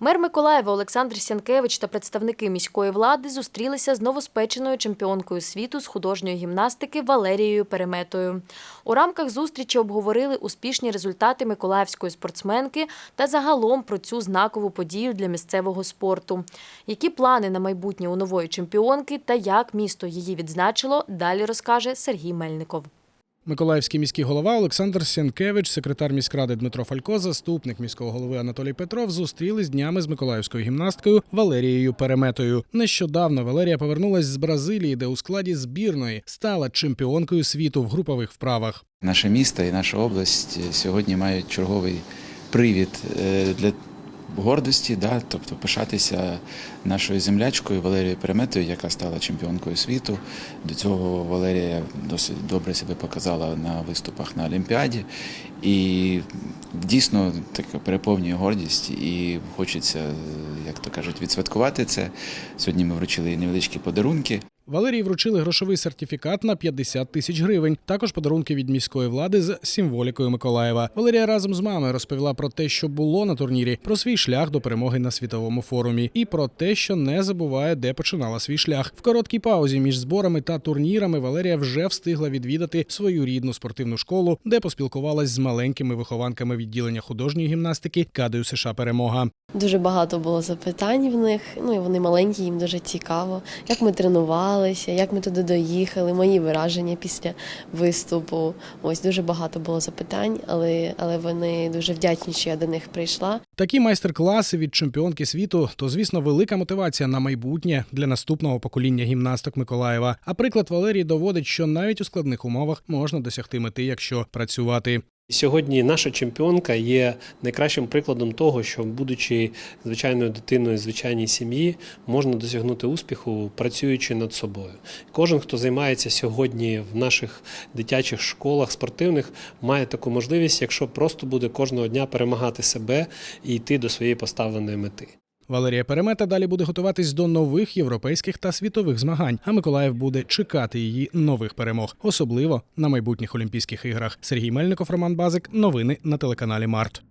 Мер Миколаєва Олександр Сянкевич та представники міської влади зустрілися з новоспеченою чемпіонкою світу з художньої гімнастики Валерією Переметою. У рамках зустрічі обговорили успішні результати миколаївської спортсменки та загалом про цю знакову подію для місцевого спорту. Які плани на майбутнє у нової чемпіонки та як місто її відзначило, далі розкаже Сергій Мельников. Миколаївський міський голова Олександр Сянкевич, секретар міськради Дмитро Фалько, заступник міського голови Анатолій Петров зустрілись днями з миколаївською гімнасткою Валерією Переметою. Нещодавно Валерія повернулась з Бразилії, де у складі збірної стала чемпіонкою світу в групових вправах. Наше місто і наша область сьогодні мають черговий привід е, для гордості, да, тобто пишатися нашою землячкою Валерією Переметою, яка стала чемпіонкою світу. До цього Валерія досить добре себе показала на виступах на Олімпіаді. І дійсно така переповнює гордість, і хочеться, як то кажуть, відсвяткувати це. Сьогодні ми вручили невеличкі подарунки. Валерії вручили грошовий сертифікат на 50 тисяч гривень. Також подарунки від міської влади з символікою Миколаєва. Валерія разом з мамою розповіла про те, що було на турнірі, про свій шлях до перемоги на світовому форумі, і про те, що не забуває, де починала свій шлях. В короткій паузі між зборами та турнірами Валерія вже встигла відвідати свою рідну спортивну школу, де поспілкувалась з маленькими вихованками відділення художньої гімнастики Кадою США Перемога. Дуже багато було запитань в них. Ну і вони маленькі, їм дуже цікаво, як ми тренувалися, як ми туди доїхали, мої враження після виступу. Ось дуже багато було запитань, але, але вони дуже вдячні, що я до них прийшла. Такі майстер-класи від чемпіонки світу то, звісно, велика мотивація на майбутнє для наступного покоління гімнасток Миколаєва. А приклад Валерії доводить, що навіть у складних умовах можна досягти мети, якщо працювати. Сьогодні наша чемпіонка є найкращим прикладом того, що, будучи звичайною дитиною звичайній сім'ї, можна досягнути успіху, працюючи над собою. Кожен, хто займається сьогодні в наших дитячих школах спортивних, має таку можливість, якщо просто буде кожного дня перемагати себе і йти до своєї поставленої мети. Валерія Перемета далі буде готуватись до нових європейських та світових змагань. А Миколаїв буде чекати її нових перемог, особливо на майбутніх Олімпійських іграх. Сергій Мельников, Роман Базик. Новини на телеканалі Март.